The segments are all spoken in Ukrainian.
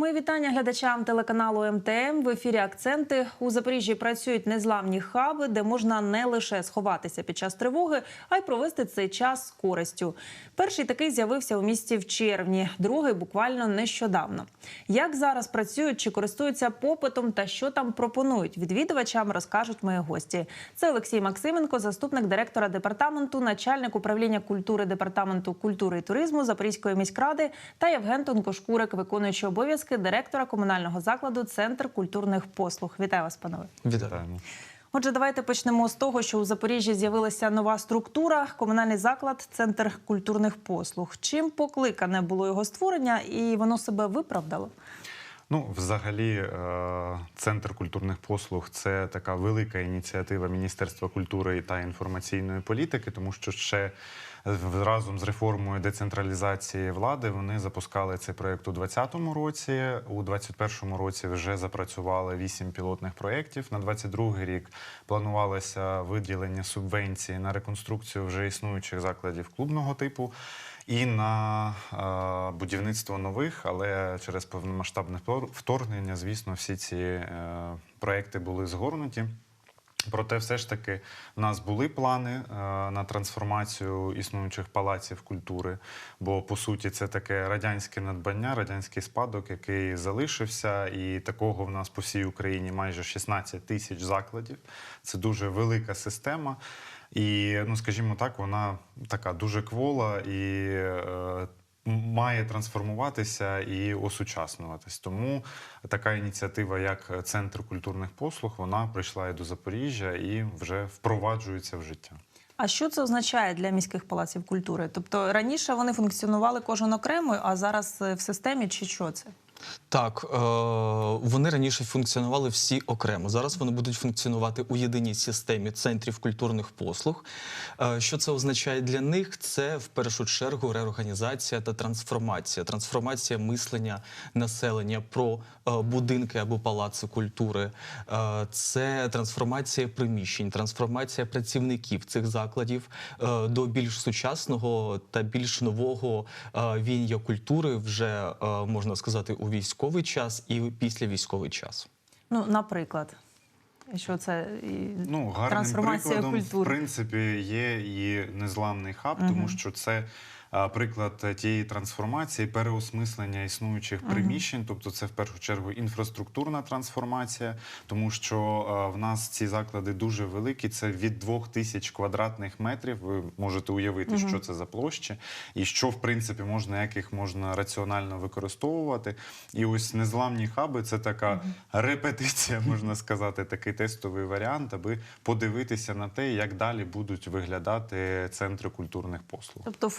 Мої вітання глядачам телеканалу МТМ. В ефірі акценти у Запоріжжі працюють незламні хаби, де можна не лише сховатися під час тривоги, а й провести цей час з користю. Перший такий з'явився у місті в червні, другий буквально нещодавно. Як зараз працюють чи користуються попитом та що там пропонують відвідувачам, розкажуть мої гості. Це Олексій Максименко, заступник директора департаменту, начальник управління культури департаменту культури і туризму Запорізької міськради та Євген Тонкошкурик, виконуючий обов'язки директора комунального закладу Центр культурних послуг. Вітаю вас, панове. Вітаємо. Отже, давайте почнемо з того, що у Запоріжжі з'явилася нова структура, комунальний заклад, центр культурних послуг. Чим покликане було його створення, і воно себе виправдало? Ну, взагалі, е, центр культурних послуг це така велика ініціатива Міністерства культури та інформаційної політики, тому що ще разом з реформою децентралізації влади вони запускали цей проєкт у 2020 році. У 2021 році вже запрацювали вісім пілотних проєктів. На 2022 рік планувалося виділення субвенції на реконструкцію вже існуючих закладів клубного типу. І на е, будівництво нових, але через повномасштабне вторгнення, звісно, всі ці е, проекти були згорнуті. Проте, все ж таки, в нас були плани е, на трансформацію існуючих палаців культури. Бо по суті це таке радянське надбання, радянський спадок, який залишився, і такого в нас по всій Україні майже 16 тисяч закладів. Це дуже велика система. І, ну скажімо так, вона така дуже квола і е, має трансформуватися і осучаснюватись. Тому така ініціатива, як Центр культурних послуг, вона прийшла і до Запоріжжя і вже впроваджується в життя. А що це означає для міських палаців культури? Тобто раніше вони функціонували кожен окремо, а зараз е, в системі чи що це? Так, е, вони раніше функціонували всі окремо. Зараз вони будуть функціонувати у єдиній системі центрів культурних послуг. Е, що це означає для них? Це в першу чергу реорганізація та трансформація. Трансформація мислення населення про е, будинки або палаци культури. Це трансформація приміщень, трансформація працівників цих закладів до більш сучасного та більш нового віння культури вже можна сказати у військовий час і після військовий час. Ну, наприклад, що це і Ну, гарним трансформація прикладом, в принципі, є і незламний хаб, тому що це приклад тієї трансформації, переосмислення існуючих приміщень, тобто це в першу чергу інфраструктурна трансформація, тому що в нас ці заклади дуже великі. Це від двох тисяч квадратних метрів. Ви можете уявити, що це за площі, і що в принципі можна, як їх можна раціонально використовувати. І ось незламні хаби це така репетиція, можна сказати, такий тестовий варіант, аби подивитися на те, як далі будуть виглядати центри культурних послуг. Тобто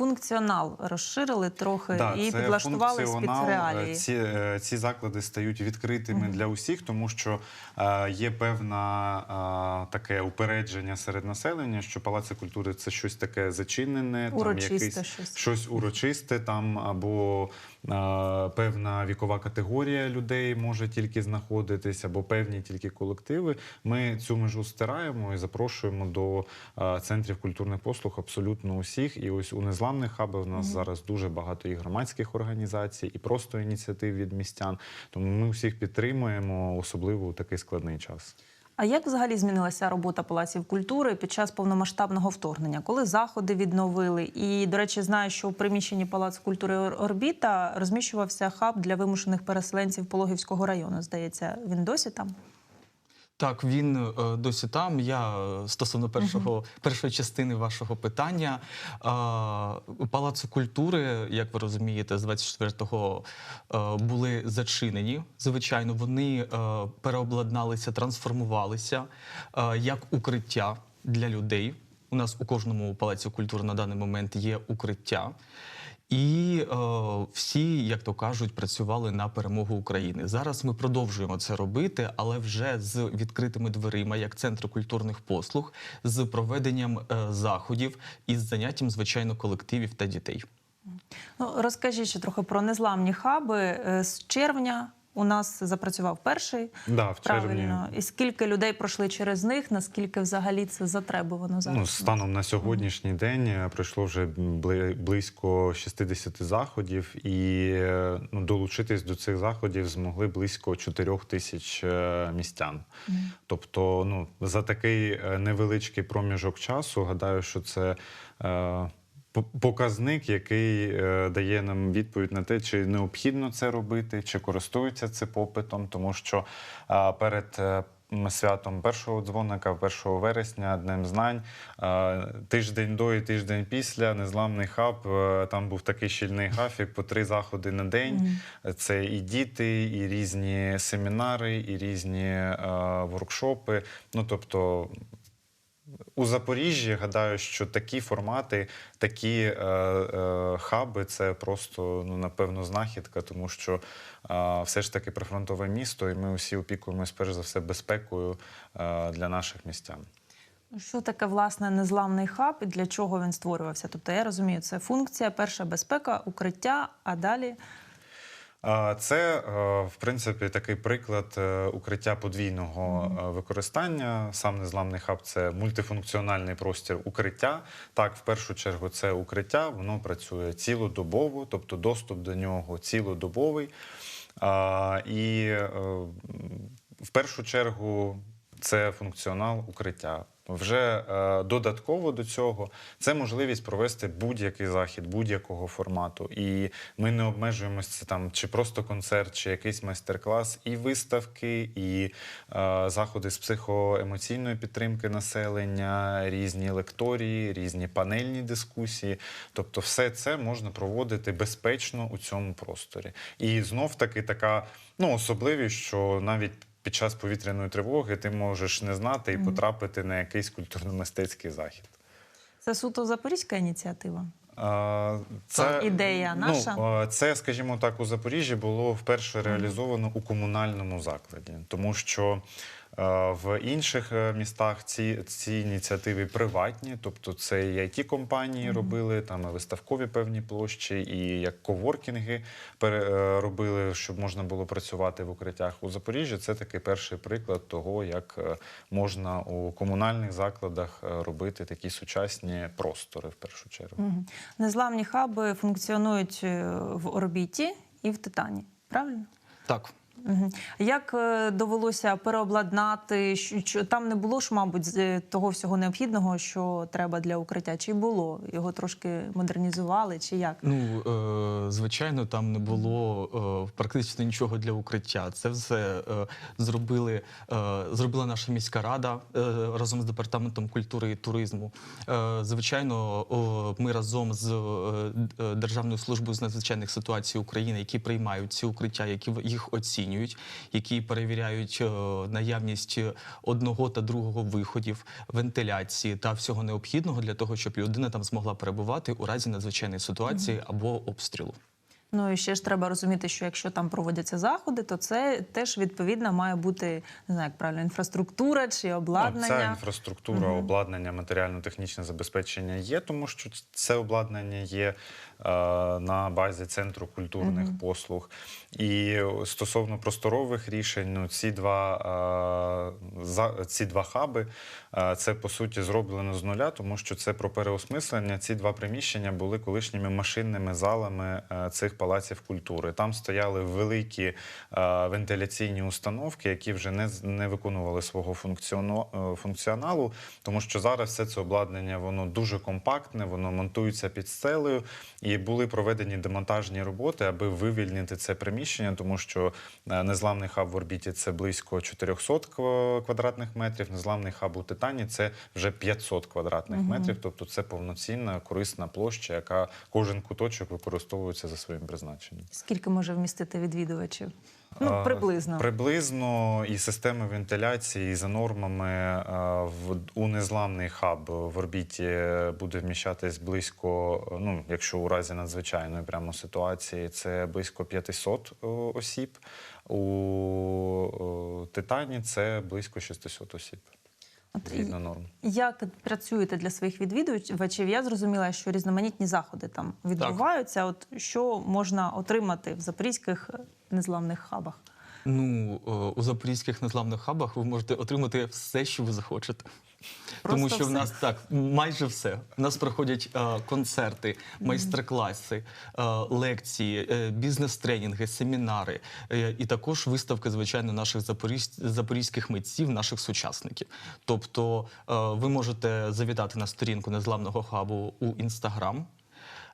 функціонал розширили трохи Да, і підлаштували під реалії. Ці, е, ці заклади стають відкритими для усіх, тому що е, є певна е, таке упередження серед населення, що палаци культури це щось таке зачинене, Урочисте там якийсь, щось. щось урочисте, там або е, певна вікова категорія людей може тільки знаходитись, або певні тільки колективи. Ми цю межу стираємо і запрошуємо до центрів культурних послуг абсолютно усіх. І ось у незламних хабах в нас зараз дуже багато і громадських організацій, і просто ініціатив від містян. Тому ми всіх підтримуємо, особливо у такий складний час. А як взагалі змінилася робота палаців культури під час повномасштабного вторгнення, коли заходи відновили? І, до речі, знаю, що у приміщенні Палац культури Орбіта розміщувався хаб для вимушених переселенців Пологівського району. Здається, він досі там. Так, він е, досі там. Я е, стосовно першого першої частини вашого питання. Палацу культури, як ви розумієте, з 24-го е, були зачинені. Звичайно, вони переобладналися, трансформувалися як укриття для людей. У нас у кожному палаці культури на даний момент є укриття. І е, всі, як то кажуть, працювали на перемогу України. Зараз ми продовжуємо це робити, але вже з відкритими дверима, як центр культурних послуг, з проведенням е, заходів і з заняттям, звичайно, колективів та дітей. Ну, розкажіть ще трохи про незламні хаби. Е, З червня у нас запрацював перший. Да, в червні Правильно. І скільки людей пройшли через них, наскільки взагалі це затребувано зараз? Ну, станом на сьогоднішній день е, пройшло вже близько 60 заходів, і е, ну, долучитись до цих заходів змогли близько 4 тисяч е, містян. Тобто, ну, за такий невеличкий проміжок часу, гадаю, що це. е, Показник, який е, дає нам відповідь на те, чи необхідно це робити, чи користуються це попитом, тому що перед е, святом першого дзвоника, 1 вересня, Днем знань, тиждень до і тиждень після, незламний хаб. е, Там був такий щільний графік по три заходи на день. Це і діти, і різні семінари, і різні воркшопи. Ну тобто. У Запоріжжі гадаю, що такі формати, такі е, е, хаби це просто ну напевно знахідка, тому що е, все ж таки прифронтове місто, і ми усі опікуємось перш за все безпекою е, для наших містян. Що таке власне незламний хаб і для чого він створювався? Тобто я розумію, це функція, перша безпека, укриття, а далі Це, е, в принципі, такий приклад е, укриття подвійного е, використання. Сам незламний хаб це мультифункціональний простір укриття. Так, в першу чергу, це укриття, воно працює цілодобово, тобто доступ до нього цілодобовий. І в першу чергу це функціонал укриття. Вже е, додатково до цього це можливість провести будь-який захід будь-якого формату. І ми не обмежуємося там чи просто концерт, чи якийсь майстер-клас, і виставки, і е, заходи з психоемоційної підтримки населення, різні лекторії, різні панельні дискусії. Тобто, все це можна проводити безпечно у цьому просторі. І знов таки така ну, особливість, що навіть під час повітряної тривоги ти можеш не знати і потрапити на якийсь культурно-мистецький захід. це суто запорізька ініціатива. Це ідея наша? Ну, це, скажімо так, у Запоріжжі було вперше реалізовано у комунальному закладі, тому що в інших е, містах ці, ці ініціативи приватні, тобто це і it компанії робили, там і виставкові певні площі, і як коворкінги е, робили, щоб можна було працювати в укриттях. У Запоріжжі це такий перший приклад того, як е, можна у комунальних закладах е, робити такі сучасні простори в першу чергу. Незламні хаби функціонують е, в орбіті і в титані. Правильно? Так. Як е, довелося переобладнати? Що, там не було ж, мабуть, е, того всього необхідного, що треба для укриття? Чи було? Його трошки модернізували, чи як? Ну, е, звичайно, там не було е, практично нічого для укриття. Це все зробили, зробила наша міська рада разом з департаментом культури і туризму. Звичайно, ми разом з Державною службою з надзвичайних ситуацій України, які приймають ці укриття, які їх оцінюють, які перевіряють е, наявність одного та другого виходів, вентиляції та всього необхідного для того, щоб людина там змогла перебувати у разі надзвичайної ситуації або обстрілу. Ну і ще ж треба розуміти, що якщо там проводяться заходи, то це теж відповідно має бути не знаю, як правильно інфраструктура чи Ну, обладнання. ця інфраструктура, обладнання, матеріально-технічне забезпечення є, тому що це обладнання є на базі центру культурних послуг. І стосовно просторових рішень, ну ці два, е, ці два хаби е, це по суті зроблено з нуля, тому що це про переосмислення. Ці два приміщення були колишніми машинними залами е, цих палаців культури. Там стояли великі е, вентиляційні установки, які вже не, не виконували свого е, функціоналу, тому що зараз все це обладнання воно дуже компактне, воно монтується під стелею, і були проведені демонтажні роботи, аби вивільнити це приміщення, тому що е, незламний хаб в орбіті це близько 400 квадратних метрів. Незламний хаб у Титані це вже 500 квадратних метрів. Тобто це повноцінна корисна площа, яка кожен куточок використовується за своїм призначенням. Скільки може вмістити відвідувачів? Ну, приблизно. Приблизно і системи вентиляції, і за нормами в у незламний хаб в орбіті буде вміщатись близько. Ну, якщо у разі надзвичайної прямо ситуації, це близько 500 осіб. У Титані це близько 600 осіб. Згідно норм. Як працюєте для своїх відвідувачів? Я зрозуміла, що різноманітні заходи там відбуваються. От що можна отримати в запорізьких незламних хабах? Ну, е, у запорізьких незламних хабах ви можете отримати все, що ви захочете. Тому Просто що в нас так майже все. У нас проходять е, концерти, майстер-класи, е, лекції, е, бізнес-тренінги, семінари, е, і також виставки, звичайно, наших запорізь, запорізьких митців, наших сучасників. Тобто, е, ви можете завітати на сторінку незламного хабу у інстаграм.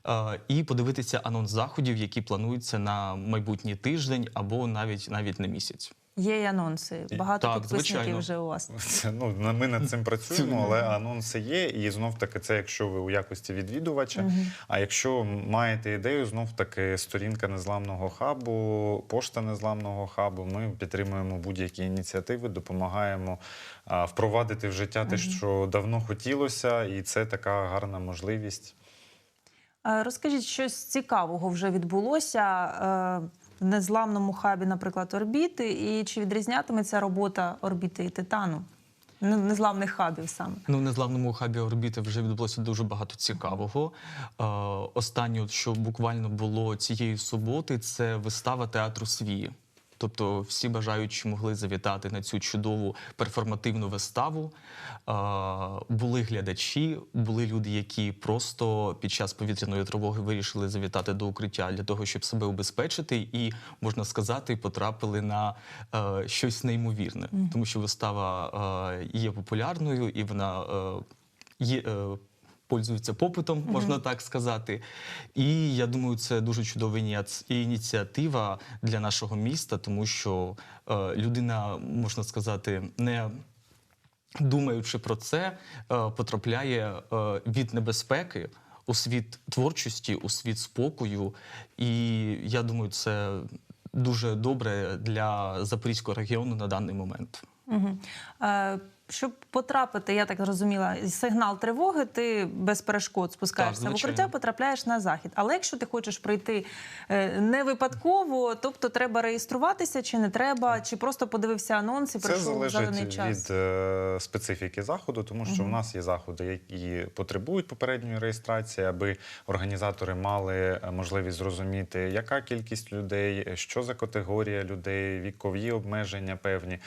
Е, І подивитися анонс заходів, які плануються на майбутній тиждень або навіть навіть на місяць. Є й анонси. Багато Так, підписників звичайно. вже у вас. Це, ну, на- ми над цим працюємо, але анонси є. І знов таки, це якщо ви у якості відвідувача. А якщо маєте ідею, знов таки сторінка незламного хабу, пошта незламного хабу. Ми підтримуємо будь-які ініціативи, допомагаємо а, впровадити в життя те, що давно хотілося, і це така гарна можливість. Е, Розкажіть, щось цікавого вже відбулося е, в незламному хабі, наприклад, орбіти, і чи відрізнятиметься робота орбіти і титану? Ну, Незламних хабів саме. Ну, в незламному хабі орбіти вже відбулося дуже багато цікавого. Е, останнє, що буквально було цієї суботи, це вистава театру свії. Тобто всі бажаючі могли завітати на цю чудову перформативну виставу. Були глядачі, були люди, які просто під час повітряної тривоги вирішили завітати до укриття для того, щоб себе убезпечити, і можна сказати, потрапили на е, щось неймовірне, тому що вистава е, є популярною і вона е, є. Пользується попитом, можна так сказати. І я думаю, це дуже чудова ініціатива для нашого міста, тому що е, людина, можна сказати, не думаючи про це, е, потрапляє е, від небезпеки у світ творчості, у світ спокою. І я думаю, це дуже добре для Запорізького регіону на даний момент. Угу. Е, щоб потрапити, я так зрозуміла, сигнал тривоги, ти без перешкод спускаєшся Так, в укриття, потрапляєш на захід. Але якщо ти хочеш прийти е, не випадково, тобто треба реєструватися чи не треба, чи просто подивився анонс і Це прийшов в заданий залежить час. від е, специфіки заходу, тому що в нас є заходи, які потребують попередньої реєстрації, аби організатори мали можливість зрозуміти, яка кількість людей, що за категорія людей, вікові обмеження певні.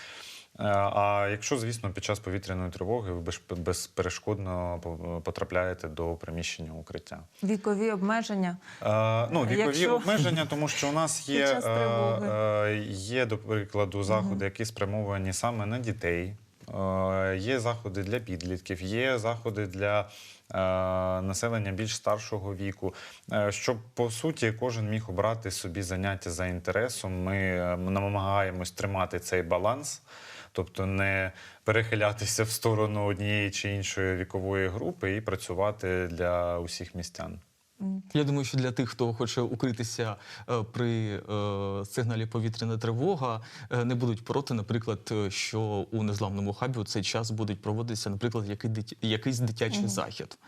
Е, А якщо, звісно, під час повітряної тривоги ви без- безперешкодно по- потрапляєте до приміщення укриття. Вікові обмеження. Е, ну, вікові Якщо- обмеження, тому що у нас є, е, є, до прикладу, заходи, які спрямовані саме на дітей. Є заходи для підлітків, є заходи для населення більш старшого віку. Щоб по суті кожен міг обрати собі заняття за інтересом. Ми намагаємось тримати цей баланс. Тобто не перехилятися в сторону однієї чи іншої вікової групи і працювати для усіх містян. Я думаю, що для тих, хто хоче укритися е, при е, сигналі повітряна тривога, е, не будуть проти, наприклад, що у незламному хабі у цей час будуть проводитися, наприклад, якийсь дитячий захід.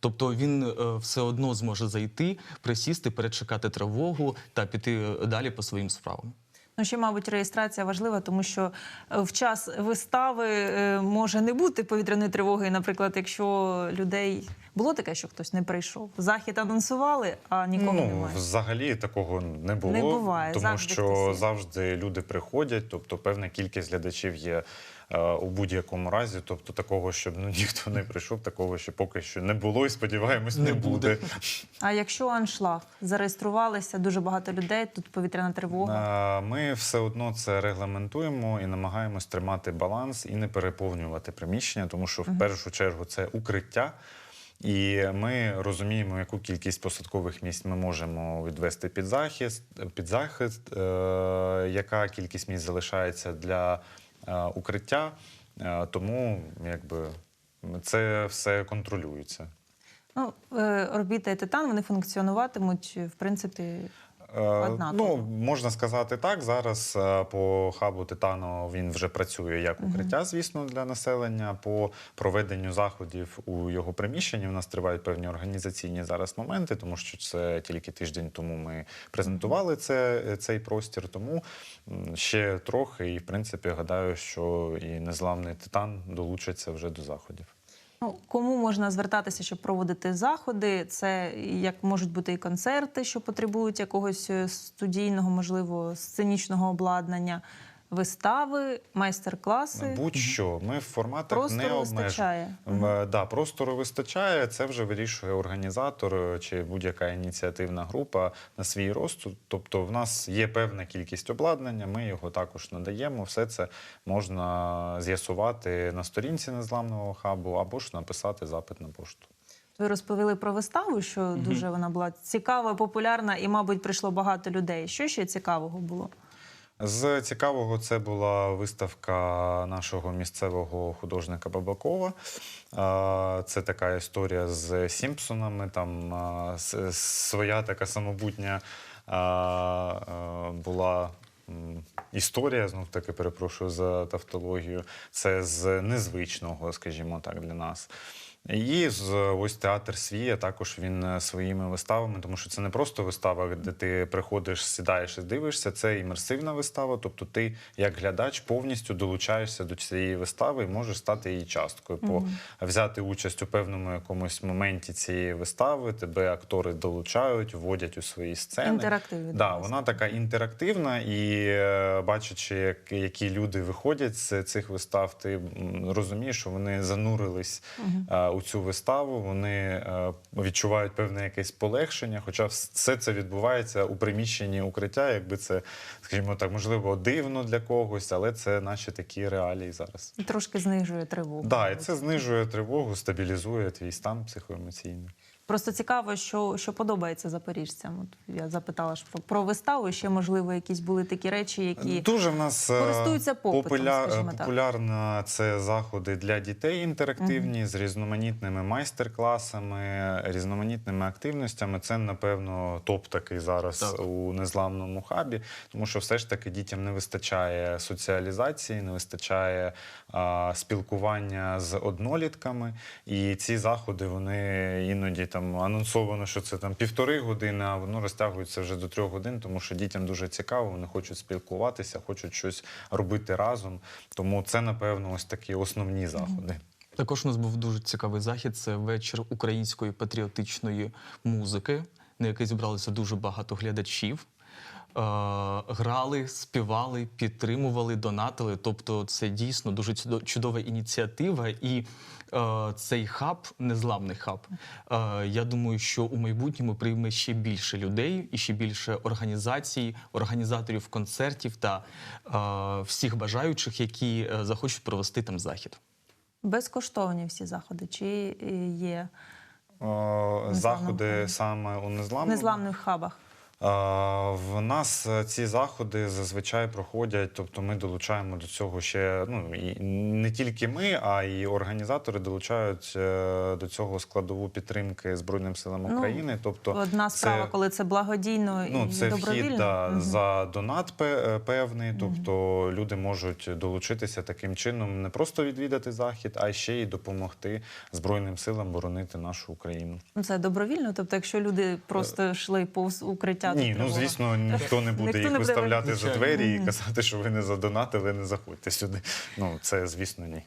Тобто він все одно зможе зайти, присісти, перечекати тривогу та піти далі по своїм справам. Ну, ще, мабуть, реєстрація важлива, тому що е, в час вистави е, може не бути повітряної тривоги. Наприклад, якщо людей було таке, що хтось не прийшов. Захід анонсували, а нікого ну, немає. взагалі такого не було, Не буває, тому завжди що завжди люди приходять, тобто певна кількість глядачів є у будь-якому разі. Тобто такого, щоб ну ніхто не прийшов, такого ще поки що не було, і сподіваємось, не, Не буде. буде. А якщо аншлаг зареєструвалися дуже багато людей, тут повітряна тривога. Е, Ми все одно це регламентуємо і намагаємось тримати баланс і не переповнювати приміщення, тому що в першу чергу це укриття. І ми розуміємо, яку кількість посадкових місць ми можемо відвести під захист, під захист, е, яка кількість місць залишається для е, укриття. Е, тому якби це все контролюється. Ну, е, орбіта і титан вони функціонуватимуть в принципі. Е, Однаково. Ну, можна сказати так. Зараз е, по хабу Титану він вже працює як укриття, звісно, для населення. По проведенню заходів у його приміщенні у нас тривають певні організаційні зараз моменти, тому що це тільки тиждень тому ми презентували це, цей простір. Тому ще трохи, і в принципі гадаю, що і незламний титан долучиться вже до заходів. Ну, кому можна звертатися, щоб проводити заходи? Це як можуть бути і концерти, що потребують якогось е, студійного, можливо, сценічного обладнання, вистави, майстер-класи. Будь-що. Ми в форматах не обмежуємо. вистачає. Е, Да, простору вистачає. Це вже вирішує організатор чи будь-яка ініціативна група на свій розсуд. Тобто, в нас є певна кількість обладнання, ми його також надаємо. Все це можна з'ясувати на сторінці незламного хабу або ж написати запит на пошту. Ви розповіли про виставу, що дуже вона була цікава, популярна, і, мабуть, прийшло багато людей. Що ще цікавого було? З цікавого це була виставка нашого місцевого художника Бабакова. Це така історія з Сімпсонами. Там своя така самобутня була. Історія, знов таки перепрошую за тавтологію. Це з незвичного, скажімо так, для нас. І ось театр Свія також він е, своїми виставами, тому що це не просто вистава, де ти приходиш, сідаєш і дивишся. Це імерсивна вистава. Тобто, ти як глядач повністю долучаєшся до цієї вистави і можеш стати її часткою. По взяти участь у певному якомусь моменті цієї вистави. Тебе актори долучають, вводять у свої сцени. Інтерактив Да, вона така інтерактивна, і е, бачачи, як, які люди виходять з цих вистав, ти розумієш, що вони занурились е, у цю виставу, вони е, відчувають певне якесь полегшення. Хоча все це відбувається у приміщенні укриття, якби це, скажімо так, можливо, дивно для когось, але це наші такі реалії зараз. Трошки знижує тривогу. Да, і це знижує тривогу, стабілізує твій стан психоемоційний. Просто цікаво, що, що подобається запоріжцям. От я запитала ж про, про виставу. і Ще можливо, якісь були такі речі, які Дуже в нас е, користуються попитом, скажімо так. популярно це заходи для дітей інтерактивні з різноманітними майстер-класами, різноманітними активностями. Це, напевно, топ такий зараз Так. у незламному хабі, тому що все ж таки дітям не вистачає соціалізації, не вистачає а, спілкування з однолітками. І ці заходи вони іноді там анонсовано, що це там півтори години, а воно розтягується вже до трьох годин, тому що дітям дуже цікаво, вони хочуть спілкуватися, хочуть щось робити разом. Тому це, напевно, ось такі основні заходи. Також у нас був дуже цікавий захід. Це вечір української патріотичної музики, на який зібралося дуже багато глядачів. Е, грали, співали, підтримували, донатили. Тобто, це дійсно дуже чудова ініціатива. І е, цей хаб, незламний хаб. Е, я думаю, що у майбутньому прийме ще більше людей і ще більше організацій, організаторів концертів та е, всіх бажаючих, які захочуть провести там захід. безкоштовні всі заходи, чи є О, Заходи саме у в незламному. незламних хабах? В нас е, ці заходи зазвичай проходять, тобто ми долучаємо до цього ще ну і не тільки ми, а й організатори долучають е, до цього складову підтримки Збройним силам Ну, України. Тобто Одна це- справа, коли це благодійно Ну, і це добровільно. вхід да, Мгм. за донат е, певний. Тобто люди можуть долучитися таким чином, не просто відвідати захід, а ще й допомогти Збройним силам боронити нашу Україну. Ну, Це добровільно, тобто, якщо люди просто йшли повз укриття, то Ні, ну звісно, ніхто не буде Ніхто їх не буде виставляти за двері і казати, що ви не задонатили, не заходьте сюди. Ну це звісно ні.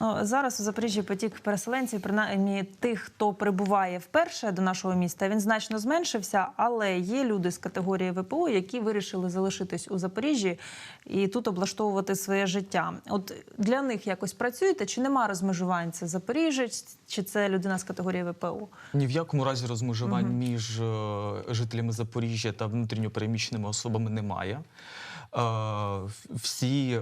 Ну, зараз у Запоріжжі потік переселенців, принаймні тих, хто прибуває вперше до нашого міста, він значно зменшився, але є люди з категорії ВПО, які вирішили залишитись у Запоріжжі і тут облаштовувати своє життя. От для них якось працюєте? Чи нема розмежувань? Це Запоріжець, чи це людина з категорії ВПО? Ні в якому разі розмежувань між е, жителями Запоріжжя та внутрішньопереміщеними особами немає. Е, всі е,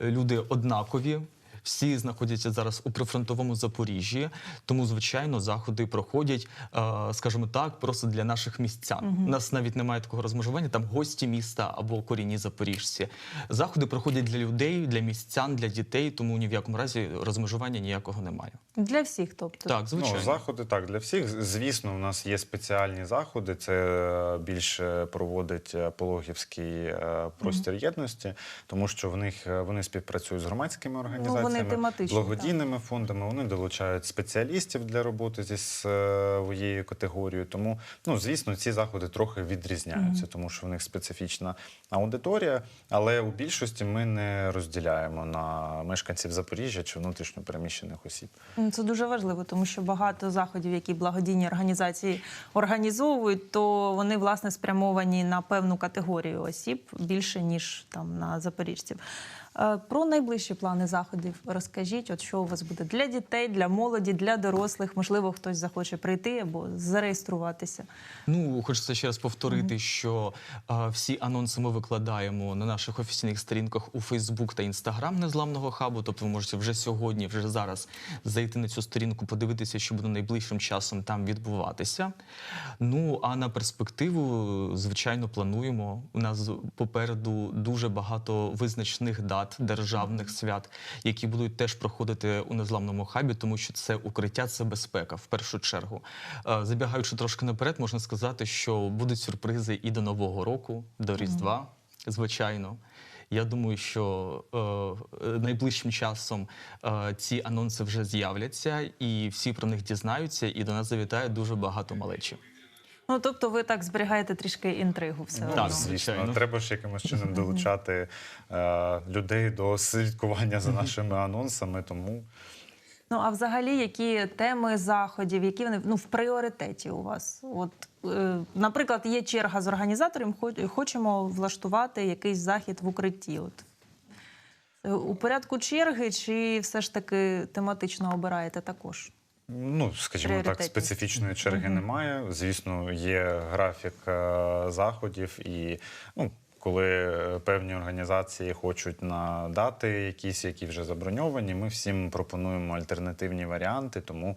люди однакові. Всі знаходяться зараз у прифронтовому Запоріжжі, тому звичайно заходи проходять, е, скажімо так, просто для наших містян. У нас навіть немає такого розмежування, там гості міста або корінні запоріжці. Заходи проходять для людей, для містян, для дітей, тому ні в якому разі розмежування ніякого немає. Для всіх, тобто. Так, звичайно. Ну, заходи так для всіх. Звісно, у нас є спеціальні заходи. Це е, більше проводить е, Пологівський простір єдності, тому що в них вони співпрацюють з громадськими Ну, організаціями. Організаціями, тематичні, благодійними фондами. Вони долучають спеціалістів для роботи зі своєю категорією. Тому, ну звісно, ці заходи трохи відрізняються, тому що в них специфічна аудиторія. Але у більшості ми не розділяємо на мешканців Запоріжжя чи внутрішньо переміщених осіб. Це дуже важливо, тому що багато заходів, які благодійні організації організовують, то вони власне спрямовані на певну категорію осіб більше ніж там на запоріжців. Е, Про найближчі плани заходів розкажіть, от що у вас буде для дітей, для молоді, для дорослих. Можливо, хтось захоче прийти або зареєструватися. Ну, хочеться ще раз повторити, що а, всі анонси ми викладаємо на наших офіційних сторінках у Фейсбук та Інстаграм незламного хабу. Тобто ви можете вже сьогодні, вже зараз зайти на цю сторінку, подивитися, що буде найближчим часом там відбуватися. Ну а на перспективу, звичайно, плануємо. У нас попереду дуже багато визначних дат державних свят, які будуть теж проходити у незламному хабі, тому що це укриття, це безпека в першу чергу. Е, Забігаючи трошки наперед, можна сказати, що будуть сюрпризи і до Нового року, до Різдва, звичайно. Я думаю, що е, найближчим часом е, ці анонси вже з'являться, і всі про них дізнаються, і до нас завітає дуже багато малечі. Ну тобто, ви так зберігаєте трішки інтригу все одно. Так, звісно, треба ж якимось чином долучати е, людей до слідкування за нашими анонсами. Тому Ну а взагалі, які теми заходів, які вони ну в пріоритеті у вас? От, е, наприклад, є черга з організаторів, хо- хочемо влаштувати якийсь захід в укритті. От Е, у порядку черги, чи все ж таки тематично обираєте також? Ну, скажімо так, специфічної черги немає. Звісно, є графік е, заходів, і ну, коли е, певні організації хочуть надати якісь, які вже заброньовані, ми всім пропонуємо альтернативні варіанти. Тому,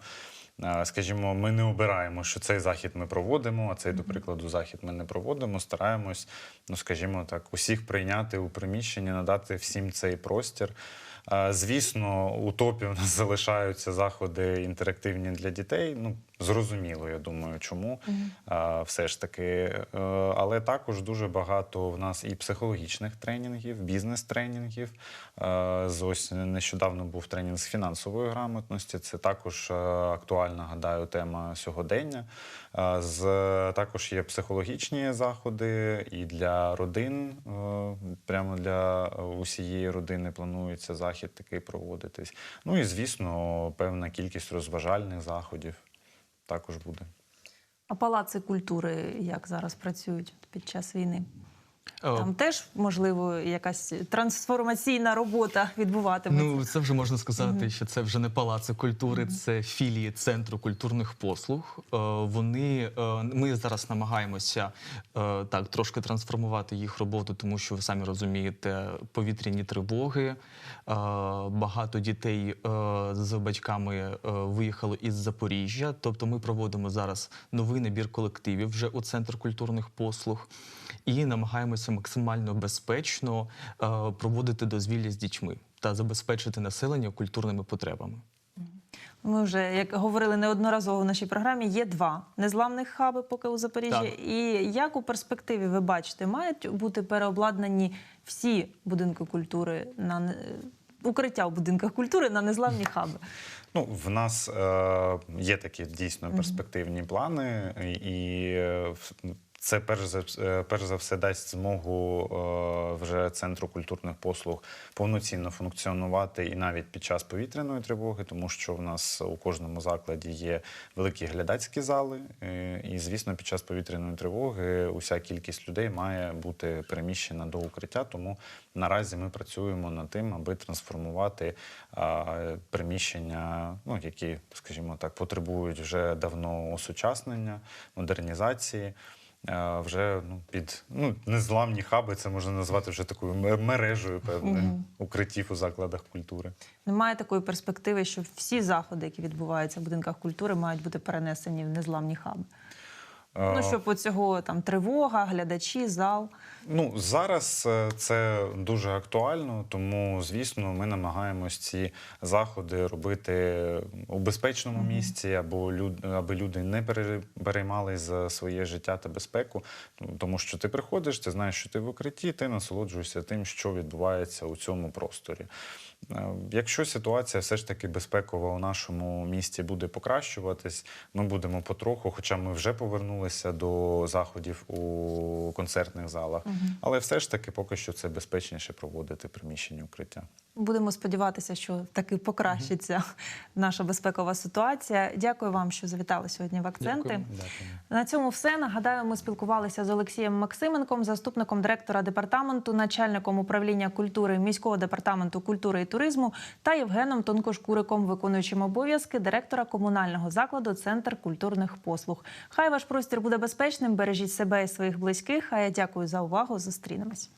е, скажімо, ми не обираємо, що цей захід ми проводимо, а цей, до прикладу, захід ми не проводимо. Стараємось, ну скажімо так, усіх прийняти у приміщенні, надати всім цей простір. Звісно, у топі у нас залишаються заходи інтерактивні для дітей. Ну, зрозуміло, я думаю, чому Е, все ж таки. Е, Але також дуже багато в нас і психологічних тренінгів, бізнес-тренінгів. Е, Ось нещодавно був тренінг з фінансової грамотності. Це також е, актуальна, гадаю, тема сьогодення. Е, З також є психологічні заходи і для родин. Прямо для усієї родини планується захід такий проводитись. Ну і звісно, певна кількість розважальних заходів також буде. А палаци культури як зараз працюють під час війни? Там теж можливо якась трансформаційна робота відбуватиметься. Ну, це вже можна сказати, що це вже не палаци культури, це філії центру культурних послуг. Е, Вони е, ми зараз намагаємося е, так трошки трансформувати їх роботу, тому що ви самі розумієте, повітряні тривоги. Багато дітей з батьками виїхало із Запоріжжя. Тобто, ми проводимо зараз новий набір колективів вже у центр культурних послуг і намагаємося максимально безпечно е, проводити дозвілля з дітьми та забезпечити населення культурними потребами. Ми вже як говорили неодноразово в нашій програмі. Є два незламних хаби, поки у Запоріжжі. Так. І як у перспективі ви бачите, мають бути переобладнані всі будинки культури на укриття в будинках культури на незламні хаби. Ну, в нас е, є такі дійсно перспективні плани, і, е, в- це перш за е, перш за все дасть змогу е, вже центру культурних послуг повноцінно функціонувати і навіть під час повітряної тривоги, тому що в нас у кожному закладі є великі глядацькі зали, е, і звісно, під час повітряної тривоги уся кількість людей має бути переміщена до укриття. Тому наразі ми працюємо над тим, аби трансформувати а, приміщення, ну які, скажімо так, потребують вже давно осучаснення, модернізації. Вже ну, під ну, незламні хаби, це можна назвати вже такою мережею певне певною укриттів у закладах культури. Немає такої перспективи, що всі заходи, які відбуваються в будинках культури, мають бути перенесені в незламні хаби. Ну щоб оцього там тривога, глядачі, зал. Ну зараз е, це дуже актуально, тому звісно, ми намагаємось ці заходи робити у безпечному місці, або люд, аби люди не пере- переймали за своє життя та безпеку. Ну, Тому що ти приходиш, ти знаєш, що ти в укритті, ти насолоджуєшся тим, що відбувається у цьому просторі. Е, Якщо ситуація все ж таки безпекова у нашому місті буде покращуватись, ми будемо потроху, хоча ми вже повернулися до заходів у концертних залах, але все ж таки поки що це безпечніше проводити приміщення укриття. Будемо сподіватися, що таки покращиться наша безпекова ситуація. Дякую вам, що завітали сьогодні в акценти. Дякую. На цьому все. Нагадаю, ми спілкувалися з Олексієм Максименком, заступником директора департаменту, начальником управління культури міського департаменту культури і туризму та Євгеном Тонкошкуриком, виконуючим обов'язки директора комунального закладу Центр культурних послуг. Хай ваш простір буде безпечним. Бережіть себе і своїх близьких. А я дякую за увагу. Зустрінемось.